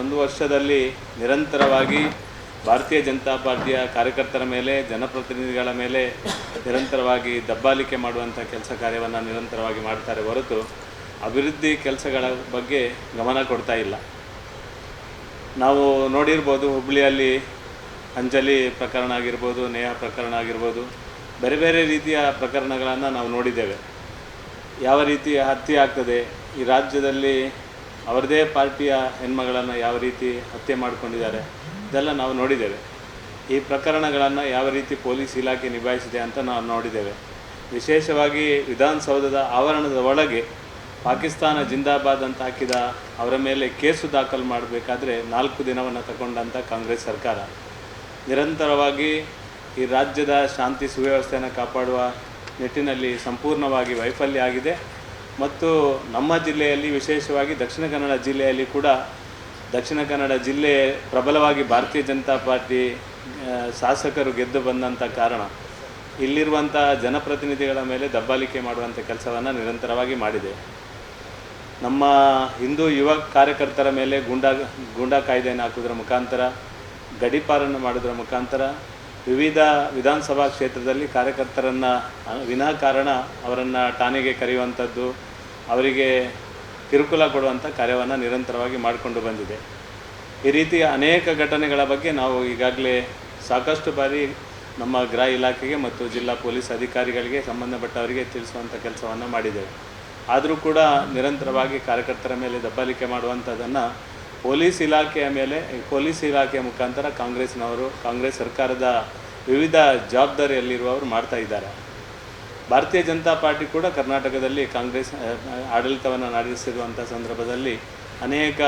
ಒಂದು ವರ್ಷದಲ್ಲಿ ನಿರಂತರವಾಗಿ ಭಾರತೀಯ ಜನತಾ ಪಾರ್ಟಿಯ ಕಾರ್ಯಕರ್ತರ ಮೇಲೆ, ಜನಪ್ರತಿನಿಧಿಗಳ ಮೇಲೆ ನಿರಂತರವಾಗಿ ದಬ್ಬಾಳಿಕೆ ಮಾಡುವಂಥ ಕೆಲಸ ಕಾರ್ಯವನ್ನು ನಿರಂತರವಾಗಿ ಮಾಡ್ತಾರೆ ಹೊರತು ಅಭಿವೃದ್ಧಿ ಕೆಲಸಗಳ ಬಗ್ಗೆ ಗಮನ ಕೊಡ್ತಾ ಇಲ್ಲ. ನಾವು ನೋಡಿರ್ಬೋದು ಹುಬ್ಬಳ್ಳಿಯಲ್ಲಿ ಅಂಜಲಿ ಪ್ರಕರಣ ಆಗಿರ್ಬೋದು, ನೇಹ ಪ್ರಕರಣ ಆಗಿರ್ಬೋದು, ಬೇರೆ ಬೇರೆ ರೀತಿಯ ಪ್ರಕರಣಗಳನ್ನು ನಾವು ನೋಡಿದ್ದೇವೆ. ಯಾವ ರೀತಿ ಹತ್ಯೆ ಆಗ್ತದೆ, ಈ ರಾಜ್ಯದಲ್ಲಿ ಅವರದೇ ಪಾರ್ಟಿಯ ಹೆಣ್ಮಗಳನ್ನು ಯಾವ ರೀತಿ ಹತ್ಯೆ ಮಾಡಿಕೊಂಡಿದ್ದಾರೆ, ಇದೆಲ್ಲ ನಾವು ನೋಡಿದ್ದೇವೆ. ಈ ಪ್ರಕರಣಗಳನ್ನು ಯಾವ ರೀತಿ ಪೊಲೀಸ್ ಇಲಾಖೆ ನಿಭಾಯಿಸಿದೆ ಅಂತ ನಾವು ನೋಡಿದ್ದೇವೆ. ವಿಶೇಷವಾಗಿ ವಿಧಾನಸೌಧದ ಆವರಣದ ಒಳಗೆ ಪಾಕಿಸ್ತಾನ ಜಿಂದಾಬಾದ್ ಅಂತ ಹಾಕಿದ ಅವರ ಮೇಲೆ ಕೇಸು ದಾಖಲು ಮಾಡಬೇಕಾದ್ರೆ ನಾಲ್ಕು ದಿನವನ್ನು ತಗೊಂಡಂಥ ಕಾಂಗ್ರೆಸ್ ಸರ್ಕಾರ. ನಿರಂತರವಾಗಿ ಈ ರಾಜ್ಯದ ಶಾಂತಿ ಸುವ್ಯವಸ್ಥೆಯನ್ನು ಕಾಪಾಡುವ ನಿಟ್ಟಿನಲ್ಲಿ ಸಂಪೂರ್ಣವಾಗಿ ವೈಫಲ್ಯ ಆಗಿದೆ. ಮತ್ತು ನಮ್ಮ ಜಿಲ್ಲೆಯಲ್ಲಿ, ವಿಶೇಷವಾಗಿ ದಕ್ಷಿಣ ಕನ್ನಡ ಜಿಲ್ಲೆಯಲ್ಲಿ ಕೂಡ, ದಕ್ಷಿಣ ಕನ್ನಡ ಜಿಲ್ಲೆ ಪ್ರಬಲವಾಗಿ ಭಾರತೀಯ ಜನತಾ ಪಾರ್ಟಿ ಶಾಸಕರು ಗೆದ್ದು ಬಂದಂಥ ಕಾರಣ ಇಲ್ಲಿರುವಂಥ ಜನಪ್ರತಿನಿಧಿಗಳ ಮೇಲೆ ದಬ್ಬಾಳಿಕೆ ಮಾಡುವಂಥ ಕೆಲಸವನ್ನು ನಿರಂತರವಾಗಿ ಮಾಡಿದೆ. ನಮ್ಮ ಹಿಂದೂ ಯುವ ಕಾರ್ಯಕರ್ತರ ಮೇಲೆ ಗೂಂಡಾ ಗೂಂಡಾ ಕಾಯ್ದೆಯನ್ನು ಹಾಕೋದ್ರ ಮುಖಾಂತರ ಗಡೀಪಾರನ್ನು ಮಾಡೋದ್ರ ಮುಖಾಂತರ ವಿವಿಧ ವಿಧಾನಸಭಾ ಕ್ಷೇತ್ರದಲ್ಲಿ ಕಾರ್ಯಕರ್ತರನ್ನು ವಿನಾಕಾರಣ ಅವರನ್ನು ಠಾಣೆಗೆ ಕರೆಯುವಂಥದ್ದು, ಅವರಿಗೆ ಕಿರುಕುಲ ಕೊಡುವಂಥ ಕಾರ್ಯವನ್ನು ನಿರಂತರವಾಗಿ ಮಾಡಿಕೊಂಡು ಬಂದಿದೆ. ಈ ರೀತಿಯ ಅನೇಕ ಘಟನೆಗಳ ಬಗ್ಗೆ ನಾವು ಈಗಾಗಲೇ ಸಾಕಷ್ಟು ಬಾರಿ ನಮ್ಮ ಗೃಹ ಇಲಾಖೆಗೆ ಮತ್ತು ಜಿಲ್ಲಾ ಪೊಲೀಸ್ ಅಧಿಕಾರಿಗಳಿಗೆ ಸಂಬಂಧಪಟ್ಟವರಿಗೆ ತಿಳಿಸುವಂಥ ಕೆಲಸವನ್ನು ಮಾಡಿದ್ದೇವೆ. ಆದರೂ ಕೂಡ ನಿರಂತರವಾಗಿ ಕಾರ್ಯಕರ್ತರ ಮೇಲೆ ದಬ್ಬಾಲಿಕೆ ಮಾಡುವಂಥದ್ದನ್ನು ಪೊಲೀಸ್ ಇಲಾಖೆಯ ಮೇಲೆ, ಪೊಲೀಸ್ ಇಲಾಖೆಯ ಮುಖಾಂತರ ಕಾಂಗ್ರೆಸ್ನವರು, ಕಾಂಗ್ರೆಸ್ ಸರ್ಕಾರದ ವಿವಿಧ ಜವಾಬ್ದಾರಿಯಲ್ಲಿರುವವರು ಮಾಡ್ತಾ ಇದ್ದಾರೆ. ಭಾರತೀಯ ಜನತಾ ಪಾರ್ಟಿ ಕೂಡ ಕರ್ನಾಟಕದಲ್ಲಿ ಕಾಂಗ್ರೆಸ್ ಆಡಳಿತವನ್ನು ನಡೆಸಿರುವಂಥ ಸಂದರ್ಭದಲ್ಲಿ, ಅನೇಕ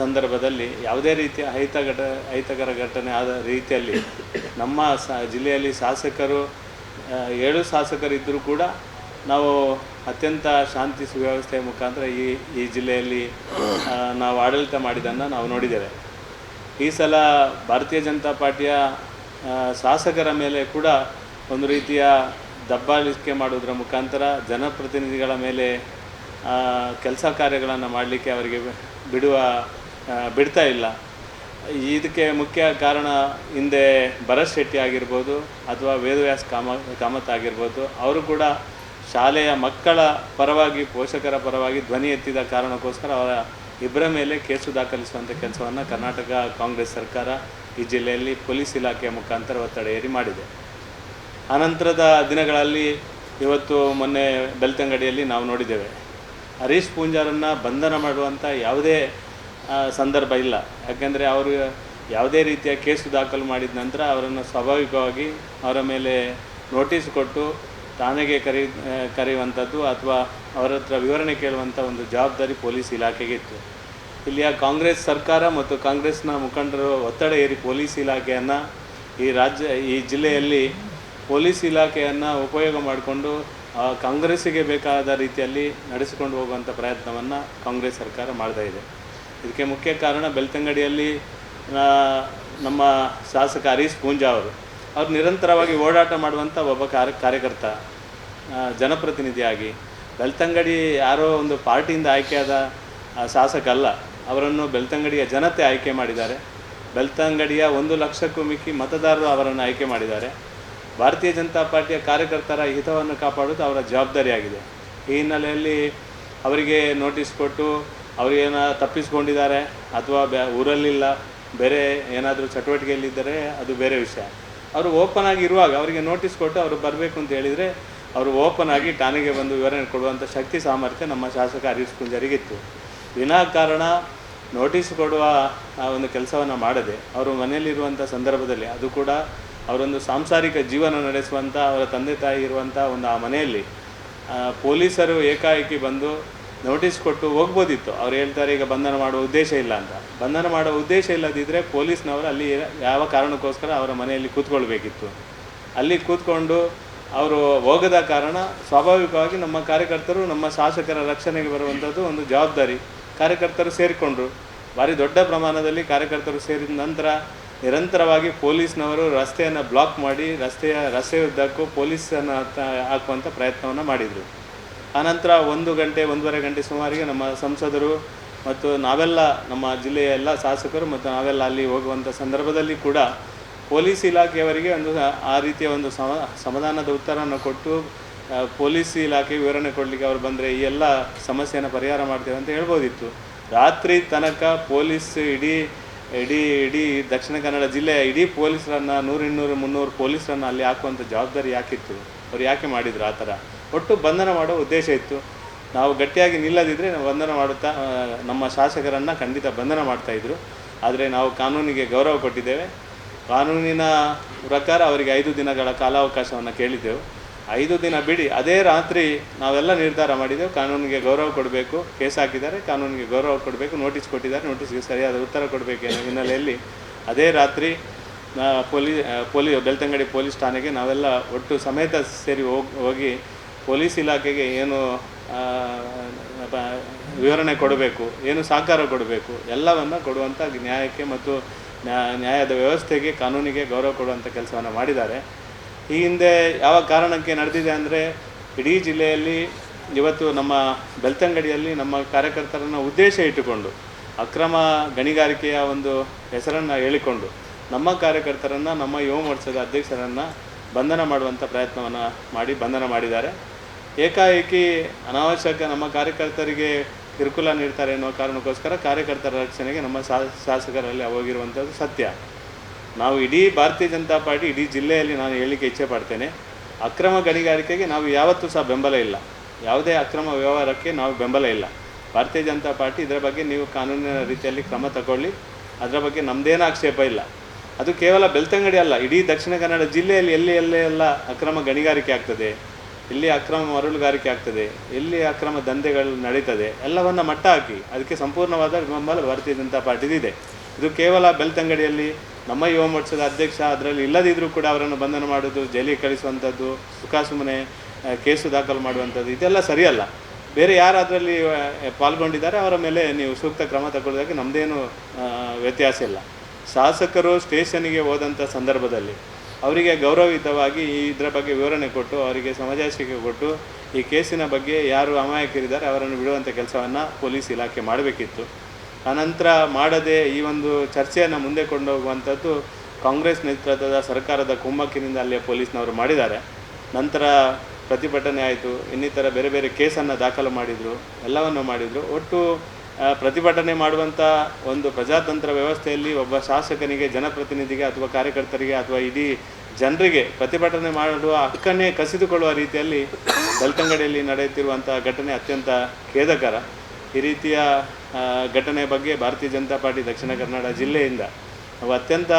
ಸಂದರ್ಭದಲ್ಲಿ ಯಾವುದೇ ರೀತಿಯ ಅಹಿತ ಘಟ ಅಹಿತಕರ ಘಟನೆ ಆದ ರೀತಿಯಲ್ಲಿ ನಮ್ಮ ಜಿಲ್ಲೆಯಲ್ಲಿ ಶಾಸಕರು ಏಳು ಶಾಸಕರಿದ್ದರೂ ಕೂಡ ನಾವು ಅತ್ಯಂತ ಶಾಂತಿ ಸುವ್ಯವಸ್ಥೆಯ ಮುಖಾಂತರ ಈ ಈ ಜಿಲ್ಲೆಯಲ್ಲಿ ನಾವು ಆಡಳಿತ ಮಾಡಿದ್ದನ್ನು ನಾವು ನೋಡಿದ್ದೇವೆ. ಈ ಸಲ ಭಾರತೀಯ ಜನತಾ ಪಾರ್ಟಿಯ ಶಾಸಕರ ಮೇಲೆ ಕೂಡ ಒಂದು ರೀತಿಯ ದಬ್ಬಾಳಿಕೆ ಮಾಡೋದರ ಮುಖಾಂತರ ಜನಪ್ರತಿನಿಧಿಗಳ ಮೇಲೆ ಕೆಲಸ ಕಾರ್ಯಗಳನ್ನು ಮಾಡಲಿಕ್ಕೆ ಅವರಿಗೆ ಬಿಡುವ ಬಿಡ್ತಾ ಇಲ್ಲ. ಇದಕ್ಕೆ ಮುಖ್ಯ ಕಾರಣ ಹಿಂದೆ ಭರತ್ ಶೆಟ್ಟಿ ಆಗಿರ್ಬೋದು, ಅಥವಾ ವೇದವ್ಯಾಸ್ ಕಾಮ, ಕಾಮತ್ ಆಗಿರ್ಬೋದು, ಅವರು ಕೂಡ ಶಾಲೆಯ ಮಕ್ಕಳ ಪರವಾಗಿ, ಪೋಷಕರ ಪರವಾಗಿ ಧ್ವನಿ ಎತ್ತಿದ ಕಾರಣಕ್ಕೋಸ್ಕರ ಅವರ ಇಬ್ಬರ ಮೇಲೆ ಕೇಸು ದಾಖಲಿಸುವಂಥ ಕೆಲಸವನ್ನು ಕರ್ನಾಟಕ ಕಾಂಗ್ರೆಸ್ ಸರ್ಕಾರ ಈ ಜಿಲ್ಲೆಯಲ್ಲಿ ಪೊಲೀಸ್ ಇಲಾಖೆಯ ಮುಖಾಂತರ ಒತ್ತಡ ಏರಿ ಮಾಡಿದೆ. ಅನಂತರದ ದಿನಗಳಲ್ಲಿ ಇವತ್ತು ಮೊನ್ನೆ ಬೆಳ್ತಂಗಡಿಯಲ್ಲಿ ನಾವು ನೋಡಿದ್ದೇವೆ. ಹರೀಶ್ ಪೂಂಜಾರನ್ನು ಬಂಧನ ಮಾಡುವಂಥ ಯಾವುದೇ ಸಂದರ್ಭ ಇಲ್ಲ. ಯಾಕೆಂದರೆ ಅವರು ಯಾವುದೇ ರೀತಿಯ ಕೇಸು ದಾಖಲು ಮಾಡಿದ ನಂತರ ಅವರನ್ನು ಸ್ವಾಭಾವಿಕವಾಗಿ ಅವರ ಮೇಲೆ ನೋಟಿಸ್ ಕೊಟ್ಟು ಠಾಣೆಗೆ ಕರಿ ಕರೆಯುವಂಥದ್ದು ಅಥವಾ ಅವರ ಹತ್ರ ವಿವರಣೆ ಕೇಳುವಂಥ ಒಂದು ಜವಾಬ್ದಾರಿ ಪೊಲೀಸ್ ಇಲಾಖೆಗೆ ಇತ್ತು. ಇಲ್ಲಿಯ ಕಾಂಗ್ರೆಸ್ ಸರ್ಕಾರ ಮತ್ತು ಕಾಂಗ್ರೆಸ್ನ ಮುಖಂಡರು ಒತ್ತಡ ಏರಿ ಪೊಲೀಸ್ ಇಲಾಖೆಯನ್ನು ಈ ರಾಜ್ಯ, ಈ ಜಿಲ್ಲೆಯಲ್ಲಿ ಪೊಲೀಸ್ ಇಲಾಖೆಯನ್ನು ಉಪಯೋಗ ಮಾಡಿಕೊಂಡು ಕಾಂಗ್ರೆಸ್ಸಿಗೆ ಬೇಕಾದ ರೀತಿಯಲ್ಲಿ ನಡೆಸಿಕೊಂಡು ಹೋಗುವಂಥ ಪ್ರಯತ್ನವನ್ನು ಕಾಂಗ್ರೆಸ್ ಸರ್ಕಾರ ಮಾಡ್ತಾ ಇದೆ. ಇದಕ್ಕೆ ಮುಖ್ಯ ಕಾರಣ ಬೆಳ್ತಂಗಡಿಯಲ್ಲಿ ನಮ್ಮ ಶಾಸಕ ಹರೀಶ್ ಪೂಂಜಾ ಅವರು. ಅವ್ರು ನಿರಂತರವಾಗಿ ಓಡಾಟ ಮಾಡುವಂಥ ಒಬ್ಬ ಕಾರ್ಯ ಕಾರ್ಯಕರ್ತ ಜನಪ್ರತಿನಿಧಿಯಾಗಿ. ಬೆಳ್ತಂಗಡಿ ಯಾರೋ ಒಂದು ಪಾರ್ಟಿಯಿಂದ ಆಯ್ಕೆಯಾದ ಶಾಸಕ ಅಲ್ಲ ಅವರನ್ನು ಬೆಳ್ತಂಗಡಿಯ ಜನತೆ ಆಯ್ಕೆ ಮಾಡಿದ್ದಾರೆ. ಬೆಳ್ತಂಗಡಿಯ ಒಂದು ಲಕ್ಷಕ್ಕೂ ಮಿಕ್ಕಿ ಮತದಾರರು ಅವರನ್ನು ಆಯ್ಕೆ ಮಾಡಿದ್ದಾರೆ. ಭಾರತೀಯ ಜನತಾ ಪಾರ್ಟಿಯ ಕಾರ್ಯಕರ್ತರ ಹಿತವನ್ನು ಕಾಪಾಡೋದು ಅವರ ಜವಾಬ್ದಾರಿಯಾಗಿದೆ. ಈ ಹಿನ್ನೆಲೆಯಲ್ಲಿ ಅವರಿಗೆ ನೋಟಿಸ್ ಕೊಟ್ಟು ಅವರಿಗೇನ ತಪ್ಪಿಸ್ಕೊಂಡಿದ್ದಾರೆ ಅಥವಾ ಬ್ಯಾ, ಊರಲ್ಲಿಲ್ಲ, ಬೇರೆ ಏನಾದರೂ ಚಟುವಟಿಕೆಯಲ್ಲಿದ್ದರೆ ಅದು ಬೇರೆ ವಿಷಯ. ಅವರು ಓಪನ್ ಆಗಿ ಇರುವಾಗ ಅವರಿಗೆ ನೋಟಿಸ್ ಕೊಟ್ಟು ಅವರು ಬರಬೇಕು ಅಂತ ಹೇಳಿದರೆ ಅವರು ಓಪನ್ ಆಗಿ ಠಾಣೆಗೆ ಬಂದು ವಿವರಣೆ ಕೊಡುವಂಥ ಶಕ್ತಿ ಸಾಮರ್ಥ್ಯ ನಮ್ಮ ಶಾಸಕ ಹರೀಶ್ ಪೂಂಜಾರಿಗಿತ್ತು ವಿನಾಕಾರಣ ನೋಟಿಸ್ ಕೊಡುವ ಆ ಒಂದು ಕೆಲಸವನ್ನು ಮಾಡದೆ ಅವರು ಮನೆಯಲ್ಲಿರುವಂಥ ಸಂದರ್ಭದಲ್ಲಿ ಅದು ಕೂಡ ಅವರೊಂದು ಸಾಂಸಾರಿಕ ಜೀವನ ನಡೆಸುವಂಥ ಅವರ ತಂದೆ ತಾಯಿ ಇರುವಂಥ ಒಂದು ಆ ಮನೆಯಲ್ಲಿ ಪೊಲೀಸರು ಏಕಾಏಕಿ ಬಂದು ನೋಟಿಸ್ ಕೊಟ್ಟು ಹೋಗ್ಬೋದಿತ್ತು. ಅವ್ರು ಹೇಳ್ತಾರೆ, ಈಗ ಬಂಧನ ಮಾಡುವ ಉದ್ದೇಶ ಇಲ್ಲ ಅಂತ. ಬಂಧನ ಮಾಡುವ ಉದ್ದೇಶ ಇಲ್ಲದಿದ್ದರೆ ಪೊಲೀಸ್ನವರು ಅಲ್ಲಿ ಯಾವ ಕಾರಣಕ್ಕೋಸ್ಕರ ಅವರ ಮನೆಯಲ್ಲಿ ಕೂತ್ಕೊಳ್ಬೇಕಿತ್ತು. ಅಲ್ಲಿ ಕೂತ್ಕೊಂಡು ಅವರು ಹೋಗದ ಕಾರಣ ಸ್ವಾಭಾವಿಕವಾಗಿ ನಮ್ಮ ಕಾರ್ಯಕರ್ತರು, ನಮ್ಮ ಶಾಸಕರ ರಕ್ಷಣೆಗೆ ಬರುವಂಥದ್ದು ಒಂದು ಜವಾಬ್ದಾರಿ. ಕಾರ್ಯಕರ್ತರು ಸೇರಿಕೊಂಡರು. ಭಾರಿ ದೊಡ್ಡ ಪ್ರಮಾಣದಲ್ಲಿ ಕಾರ್ಯಕರ್ತರು ಸೇರಿದ ನಂತರ ನಿರಂತರವಾಗಿ ಪೊಲೀಸ್ನವರು ರಸ್ತೆಯನ್ನು ಬ್ಲಾಕ್ ಮಾಡಿ ರಸ್ತೆಯ ರಸ್ತೆಯುದ್ದಕ್ಕೂ ಪೊಲೀಸನ್ನು ಹಾಕುವಂಥ ಪ್ರಯತ್ನವನ್ನು ಮಾಡಿದರು. ಆನಂತರ ಒಂದು ಗಂಟೆ, ಒಂದೂವರೆ ಗಂಟೆ ಸುಮಾರಿಗೆ ನಮ್ಮ ಸಂಸದರು ಮತ್ತು ನಾವೆಲ್ಲ ನಮ್ಮ ಜಿಲ್ಲೆಯ ಎಲ್ಲ ಶಾಸಕರು ಮತ್ತು ನಾವೆಲ್ಲ ಅಲ್ಲಿ ಹೋಗುವಂಥ ಸಂದರ್ಭದಲ್ಲಿ ಕೂಡ ಪೊಲೀಸ್ ಇಲಾಖೆಯವರಿಗೆ ಒಂದು ಆ ರೀತಿಯ ಒಂದು ಸಮ, ಸಮಾಧಾನದ ಉತ್ತರವನ್ನು ಕೊಟ್ಟು ಪೊಲೀಸ್ ಇಲಾಖೆ ವಿವರಣೆ ಕೊಡಲಿಕ್ಕೆ ಅವರು ಬಂದರೆ ಈ ಎಲ್ಲ ಸಮಸ್ಯೆಯನ್ನು ಪರಿಹಾರ ಮಾಡ್ತೇವೆ ಅಂತ ಹೇಳ್ಬೋದಿತ್ತು. ರಾತ್ರಿ ತನಕ ಪೊಲೀಸ್ ಇಡೀ ಇಡೀ ಇಡೀ ದಕ್ಷಿಣ ಕನ್ನಡ ಜಿಲ್ಲೆಯ ಇಡೀ ಪೊಲೀಸರನ್ನು ನೂರು, ಇನ್ನೂರು, ಮುನ್ನೂರು ಪೊಲೀಸರನ್ನು ಅಲ್ಲಿ ಹಾಕುವಂಥ ಜವಾಬ್ದಾರಿ ಯಾಕಿತ್ತು? ಅವ್ರು ಯಾಕೆ ಮಾಡಿದ್ರು ಆ ಥರ? ಒಟ್ಟು ಬಂಧನ ಮಾಡೋ ಉದ್ದೇಶ ಇತ್ತು. ನಾವು ಗಟ್ಟಿಯಾಗಿ ನಿಲ್ಲದಿದ್ದರೆ ಬಂಧನ ಮಾಡುತ್ತಾ ನಮ್ಮ ಶಾಸಕರನ್ನು ಖಂಡಿತ ಬಂಧನ ಮಾಡ್ತಾಯಿದ್ರು ಆದರೆ ನಾವು ಕಾನೂನಿಗೆ ಗೌರವ ಕೊಟ್ಟಿದ್ದೇವೆ. ಕಾನೂನಿನ ಪ್ರಕಾರ ಅವರಿಗೆ ಐದು ದಿನಗಳ ಕಾಲಾವಕಾಶವನ್ನು ಕೇಳಿದ್ದೆವು. ಐದು ದಿನ ಬಿಡಿ, ಅದೇ ರಾತ್ರಿ ನಾವೆಲ್ಲ ನಿರ್ಧಾರ ಮಾಡಿದ್ದೆವು ಕಾನೂನಿಗೆ ಗೌರವ ಕೊಡಬೇಕು, ಕೇಸ್ ಹಾಕಿದ್ದಾರೆ. ಕಾನೂನಿಗೆ ಗೌರವ ಕೊಡಬೇಕು, ನೋಟಿಸ್ ಕೊಟ್ಟಿದ್ದಾರೆ. ನೋಟಿಸ್ಗೆ ಸರಿಯಾದ ಉತ್ತರ ಕೊಡಬೇಕು ಅನ್ನೋ ಹಿನ್ನೆಲೆಯಲ್ಲಿ ಅದೇ ರಾತ್ರಿ ಪೊಲೀಸ್ ಪೊಲೀ ಪೊಲೀ, ಬೆಳ್ತಂಗಡಿ ಪೊಲೀಸ್ ಠಾಣೆಗೆ ನಾವೆಲ್ಲ ಒಟ್ಟು ಸಮೇತ ಸೇರಿ ಹೋಗಿ ಪೊಲೀಸ್ ಇಲಾಖೆಗೆ ಏನು ವಿವರಣೆ ಕೊಡಬೇಕು, ಏನು ಸಹಕಾರ ಕೊಡಬೇಕು, ಎಲ್ಲವನ್ನು ಕೊಡುವಂಥ ನ್ಯಾಯಕ್ಕೆ ಮತ್ತು ನ್ಯಾ- ನ್ಯಾಯದ ವ್ಯವಸ್ಥೆಗೆ, ಕಾನೂನಿಗೆ ಗೌರವ ಕೊಡುವಂಥ ಕೆಲಸವನ್ನು ಮಾಡಿದ್ದಾರೆ. ಈ ಹಿಂದೆ ಯಾವ ಕಾರಣಕ್ಕೆ ನಡೆದಿದೆ ಅಂದರೆ, ಇಡೀ ಜಿಲ್ಲೆಯಲ್ಲಿ ಇವತ್ತು ನಮ್ಮ ಬೆಳ್ತಂಗಡಿಯಲ್ಲಿ ನಮ್ಮ ಕಾರ್ಯಕರ್ತರನ್ನು ಉದ್ದೇಶ ಇಟ್ಟುಕೊಂಡು, ಅಕ್ರಮ ಗಣಿಗಾರಿಕೆಯ ಒಂದು ಹೆಸರನ್ನು ಹೇಳಿಕೊಂಡು, ನಮ್ಮ ಕಾರ್ಯಕರ್ತರನ್ನು, ನಮ್ಮ ಯುವ ಮೋರ್ಚಾದ ಅಧ್ಯಕ್ಷರನ್ನು ಬಂಧನ ಮಾಡುವಂಥ ಪ್ರಯತ್ನವನ್ನು ಮಾಡಿ ಬಂಧನ ಮಾಡಿದ್ದಾರೆ. ಏಕಾಏಕಿ ಅನಾವಶ್ಯಕ ನಮ್ಮ ಕಾರ್ಯಕರ್ತರಿಗೆ ಕಿರುಕುಲ ನೀಡ್ತಾರೆ ಎನ್ನುವ ಕಾರಣಕ್ಕೋಸ್ಕರ ಕಾರ್ಯಕರ್ತರ ರಕ್ಷಣೆಗೆ ನಮ್ಮ ಶಾಸಕರಲ್ಲಿ ಹೋಗಿರುವಂಥದ್ದು ಸತ್ಯ. ನಾವು ಇಡೀ ಭಾರತೀಯ ಜನತಾ ಪಾರ್ಟಿ, ಇಡೀ ಜಿಲ್ಲೆಯಲ್ಲಿ ನಾನು ಹೇಳಲಿಕ್ಕೆ ಇಚ್ಛೆ ಪಡ್ತೇನೆ. ಅಕ್ರಮ ಗಣಿಗಾರಿಕೆಗೆ ನಾವು ಯಾವತ್ತೂ ಸಹ ಬೆಂಬಲ ಇಲ್ಲ. ಯಾವುದೇ ಅಕ್ರಮ ವ್ಯವಹಾರಕ್ಕೆ ನಾವು ಬೆಂಬಲ ಇಲ್ಲ. ಭಾರತೀಯ ಜನತಾ ಪಾರ್ಟಿ ಇದರ ಬಗ್ಗೆ ನೀವು ಕಾನೂನಿನ ರೀತಿಯಲ್ಲಿ ಕ್ರಮ ತಗೊಳ್ಳಿ. ಅದರ ಬಗ್ಗೆ ನಮ್ಮದೇನೂ ಆಕ್ಷೇಪ ಇಲ್ಲ. ಅದು ಕೇವಲ ಬೆಳ್ತಂಗಡಿ ಅಲ್ಲ, ಇಡೀ ದಕ್ಷಿಣ ಕನ್ನಡ ಜಿಲ್ಲೆಯಲ್ಲಿ ಎಲ್ಲಿ ಎಲ್ಲೇ ಎಲ್ಲ ಅಕ್ರಮ ಗಣಿಗಾರಿಕೆ ಆಗ್ತದೆ ಎಲ್ಲಿ ಅಕ್ರಮ ಮರಳುಗಾರಿಕೆ ಆಗ್ತದೆ ಎಲ್ಲಿ ಅಕ್ರಮ ದಂಧೆಗಳು ನಡೀತದೆ, ಎಲ್ಲವನ್ನ ಮಟ್ಟ ಹಾಕಿ, ಅದಕ್ಕೆ ಸಂಪೂರ್ಣವಾದ ಬೆಂಬಲ ಭಾರತೀಯ ಜನತಾ ಇದೆ. ಇದು ಕೇವಲ ಬೆಳ್ತಂಗಡಿಯಲ್ಲಿ ನಮ್ಮ ಯುವ ಮೋರ್ಚಾದ ಅಧ್ಯಕ್ಷ ಅದರಲ್ಲಿ ಇಲ್ಲದಿದ್ದರೂ ಕೂಡ ಅವರನ್ನು ಬಂಧನ ಮಾಡೋದು ಜೈಲಿಗೆ ಕಳಿಸುವಂಥದ್ದು ಸುಖಾಸುಮನೆ ಕೇಸು ದಾಖಲು ಮಾಡುವಂಥದ್ದು, ಇದೆಲ್ಲ ಸರಿಯಲ್ಲ. ಬೇರೆ ಯಾರು ಅದರಲ್ಲಿ ಪಾಲ್ಗೊಂಡಿದ್ದಾರೆ, ಅವರ ಮೇಲೆ ನೀವು ಸೂಕ್ತ ಕ್ರಮ ತಗೊಳ್ಳೋದಕ್ಕೆ ನಮ್ಮದೇನು ವ್ಯತ್ಯಾಸ ಇಲ್ಲ. ಶಾಸಕರು ಸ್ಟೇಷನಿಗೆ ಹೋದಂಥ ಸಂದರ್ಭದಲ್ಲಿ ಅವರಿಗೆ ಗೌರವಯುತವಾಗಿ ಇದರ ಬಗ್ಗೆ ವಿವರಣೆ ಕೊಟ್ಟು, ಅವರಿಗೆ ಸಮಜಾಯಿಷಿಕೆ ಕೊಟ್ಟು, ಈ ಕೇಸಿನ ಬಗ್ಗೆ ಯಾರು ಅಮಾಯಕರಿದ್ದಾರೆ ಅವರನ್ನು ಬಿಡುವಂಥ ಕೆಲಸವನ್ನು ಪೊಲೀಸ್ ಇಲಾಖೆ ಮಾಡಬೇಕಿತ್ತು. ಅನಂತರ ಮಾಡದೆ ಈ ಒಂದು ಚರ್ಚೆಯನ್ನು ಮುಂದೆ ಕೊಂಡೋಗುವಂಥದ್ದು ಕಾಂಗ್ರೆಸ್ ನೇತೃತ್ವದ ಸರ್ಕಾರದ ಕುಮ್ಮಕ್ಕಿನಿಂದ ಅಲ್ಲಿಯ ಪೊಲೀಸ್ನವರು ಮಾಡಿದ್ದಾರೆ. ನಂತರ ಪ್ರತಿಭಟನೆ ಆಯಿತು, ಇನ್ನಿತರ ಬೇರೆ ಬೇರೆ ಕೇಸನ್ನು ದಾಖಲು ಮಾಡಿದರು, ಎಲ್ಲವನ್ನು ಮಾಡಿದರು. ಒಟ್ಟು ಪ್ರತಿಭಟನೆ ಮಾಡುವಂಥ ಒಂದು ಪ್ರಜಾತಂತ್ರ ವ್ಯವಸ್ಥೆಯಲ್ಲಿ ಒಬ್ಬ ಶಾಸಕನಿಗೆ, ಜನಪ್ರತಿನಿಧಿಗೆ ಅಥವಾ ಕಾರ್ಯಕರ್ತರಿಗೆ ಅಥವಾ ಇಡೀ ಜನರಿಗೆ ಪ್ರತಿಭಟನೆ ಮಾಡುವ ಹಕ್ಕನ್ನೇ ಕಸಿದುಕೊಳ್ಳುವ ರೀತಿಯಲ್ಲಿ ಬೆಳ್ತಂಗಡಿಯಲ್ಲಿ ನಡೆಯುತ್ತಿರುವಂಥ ಘಟನೆ ಅತ್ಯಂತ ಖೇದಕರ. ಈ ರೀತಿಯ ಘಟನೆ ಬಗ್ಗೆ ಭಾರತೀಯ ಜನತಾ ಪಾರ್ಟಿ ದಕ್ಷಿಣ ಕನ್ನಡ ಜಿಲ್ಲೆಯಿಂದ ನಾವು ಅತ್ಯಂತ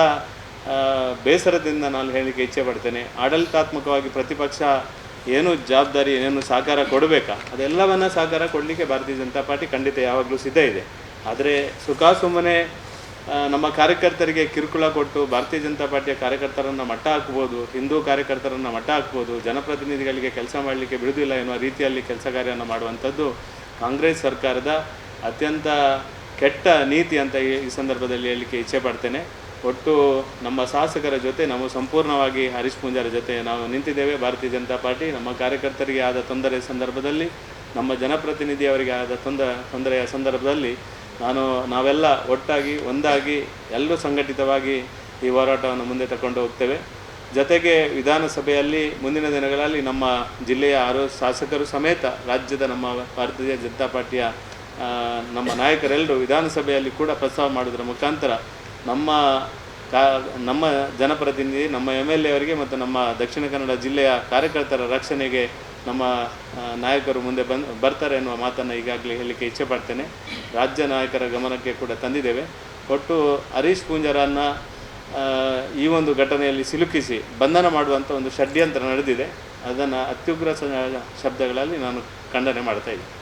ಬೇಸರದಿಂದ ನಾನು ಹೇಳಲಿಕ್ಕೆ ಇಚ್ಛೆ ಪಡ್ತೇನೆ. ಆಡಳಿತಾತ್ಮಕವಾಗಿ ಪ್ರತಿಪಕ್ಷ ಏನು ಜವಾಬ್ದಾರಿ, ಏನೇನು ಸಹಕಾರ ಕೊಡಬೇಕಾ? ಅದೆಲ್ಲವನ್ನು ಸಹಕಾರ ಕೊಡಲಿಕ್ಕೆ ಭಾರತೀಯ ಜನತಾ ಪಾರ್ಟಿ ಖಂಡಿತ ಯಾವಾಗಲೂ ಸಿದ್ಧ ಇದೆ. ಆದರೆ ಸುಖ ಸುಮ್ಮನೆ ನಮ್ಮ ಕಾರ್ಯಕರ್ತರಿಗೆ ಕಿರುಕುಳ ಕೊಟ್ಟು ಭಾರತೀಯ ಜನತಾ ಪಾರ್ಟಿಯ ಕಾರ್ಯಕರ್ತರನ್ನು ಮಟ್ಟ ಹಾಕ್ಬೋದು, ಹಿಂದೂ ಕಾರ್ಯಕರ್ತರನ್ನು ಮಟ್ಟ ಹಾಕ್ಬೋದು, ಜನಪ್ರತಿನಿಧಿಗಳಿಗೆ ಕೆಲಸ ಮಾಡಲಿಕ್ಕೆ ಬಿಡುವುದಿಲ್ಲ ಎನ್ನುವ ರೀತಿಯಲ್ಲಿ ಕೆಲಸ ಕಾರ್ಯವನ್ನು ಮಾಡುವಂಥದ್ದು ಕಾಂಗ್ರೆಸ್ ಸರ್ಕಾರದ ಅತ್ಯಂತ ಕೆಟ್ಟ ನೀತಿ ಅಂತ ಈ ಸಂದರ್ಭದಲ್ಲಿ ಹೇಳಲಿಕ್ಕೆ ಇಚ್ಛೆ ಪಡ್ತೇನೆ. ಒಟ್ಟು ನಮ್ಮ ಶಾಸಕರ ಜೊತೆ, ನಾವು ಸಂಪೂರ್ಣವಾಗಿ ಹರೀಶ್ ಪೂಂಜಾರ ಜೊತೆ ನಾವು ನಿಂತಿದ್ದೇವೆ. ಭಾರತೀಯ ಜನತಾ ಪಾರ್ಟಿ ನಮ್ಮ ಕಾರ್ಯಕರ್ತರಿಗೆ ಆದ ತೊಂದರೆ ಸಂದರ್ಭದಲ್ಲಿ, ನಮ್ಮ ಜನಪ್ರತಿನಿಧಿಯವರಿಗೆ ಆದ ತೊಂದ, ತೊಂದರೆಯ ಸಂದರ್ಭದಲ್ಲಿ ನಾನು, ನಾವೆಲ್ಲ ಒಟ್ಟಾಗಿ, ಒಂದಾಗಿ, ಎಲ್ಲರೂ ಸಂಘಟಿತವಾಗಿ ಈ ಹೋರಾಟವನ್ನು ಮುಂದೆ ತಗೊಂಡು ಹೋಗ್ತೇವೆ. ಜೊತೆಗೆ ವಿಧಾನಸಭೆಯಲ್ಲಿ, ಮುಂದಿನ ದಿನಗಳಲ್ಲಿ ನಮ್ಮ ಜಿಲ್ಲೆಯ ಆರು ಶಾಸಕರು ಸಮೇತ, ರಾಜ್ಯದ ನಮ್ಮ ಭಾರತೀಯ ಜನತಾ ಪಾರ್ಟಿಯ ನಮ್ಮ ನಾಯಕರೆಲ್ಲರೂ ವಿಧಾನಸಭೆಯಲ್ಲಿ ಕೂಡ ಪ್ರಸ್ತಾವ ಮಾಡೋದರ ಮುಖಾಂತರ ನಮ್ಮ ಕಾ, ನಮ್ಮ ಜನಪ್ರತಿನಿಧಿ, ನಮ್ಮ ಎಂ ಎಲ್ ಎ ಅವರಿಗೆ ಮತ್ತು ನಮ್ಮ ದಕ್ಷಿಣ ಕನ್ನಡ ಜಿಲ್ಲೆಯ ಕಾರ್ಯಕರ್ತರ ರಕ್ಷಣೆಗೆ ನಮ್ಮ ನಾಯಕರು ಮುಂದೆ ಬಂದು, ಬರ್ತಾರೆ ಎನ್ನುವ ಮಾತನ್ನು ಈಗಾಗಲೇ ಹೇಳಲಿಕ್ಕೆ ಇಚ್ಛೆ ಪಡ್ತೇನೆ. ರಾಜ್ಯ ನಾಯಕರ ಗಮನಕ್ಕೆ ಕೂಡ ತಂದಿದ್ದೇವೆ. ಒಟ್ಟು ಹರೀಶ್ ಪೂಂಜಾರನ್ನ ಈ ಒಂದು ಘಟನೆಯಲ್ಲಿ ಸಿಲುಕಿಸಿ ಬಂಧನ ಮಾಡುವಂಥ ಒಂದು ಷಡ್ಯಂತ್ರ ನಡೆದಿದೆ. ಅದನ್ನು ಅತ್ಯುಗ್ರ ಶಬ್ದಗಳಲ್ಲಿ ನಾನು ಖಂಡನೆ ಮಾಡ್ತಾ ಇದ್ದೀನಿ.